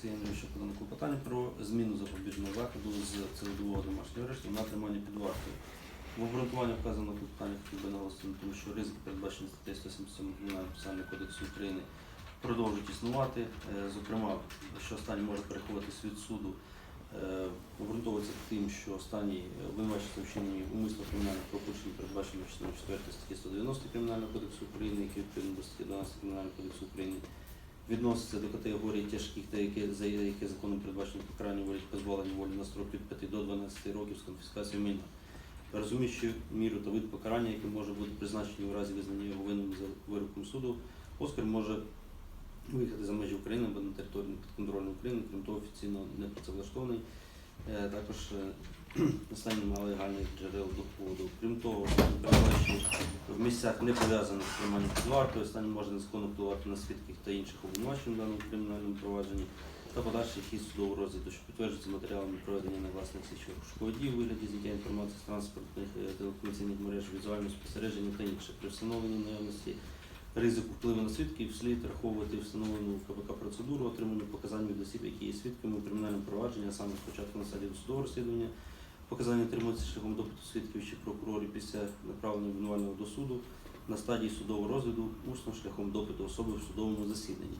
Олексія Андрійовича подано клопотання про зміну запобіжного заходу з цілодобового домашнього арешту на тримання під вартою. В обґрунтуванні вказано клопотання хотів би наголосити на тому, що ризики, передбачені статтею 177 Кримінального процесуального кодексу України, продовжують існувати. Е, Зокрема, що останній може переховуватись від суду, е, обґрунтовується тим, що останній е, обвинувачується вчиненні умисного кримінального правопорушення, передбаченого частиною 4 статті 190 Кримінального кодексу України, який відповідно до статті 12 Кримінального кодексу України відноситься до категорії тяжких та які, за які законом передбачено покарання волі позбавлення волі на строк від 5 до 12 років з конфіскацією майна. Розуміючи міру та вид покарання, яке може бути призначені у разі визнання його винним за вироком суду, Оскар може виїхати за межі України або на територію підконтрольної України, крім того, офіційно не працевлаштований. Е, Також е, останній має легальних джерел доходу. Крім того, в місцях не пов'язаних з під вартою, останній може незаконно на свідків та інших обвинувачень в даному кримінальному провадженні та подальший хід судового розгляду, що підтверджується матеріалами проведення негласних слідчих дій у вигляді зняття інформації з транспортних е, телекомунікаційних мереж, візуального спостереження та інше. При встановленні наявності ризику впливу на свідків слід враховувати встановлену в КПК процедуру отримання показань від осіб, які є свідками у кримінальному провадженні, а саме спочатку на стадії досудового розслідування. Показання тримуються шляхом допиту свідків чи прокурорів після направлення обвинувального до суду на стадії судового розгляду усно шляхом допиту особи в судовому засіданні.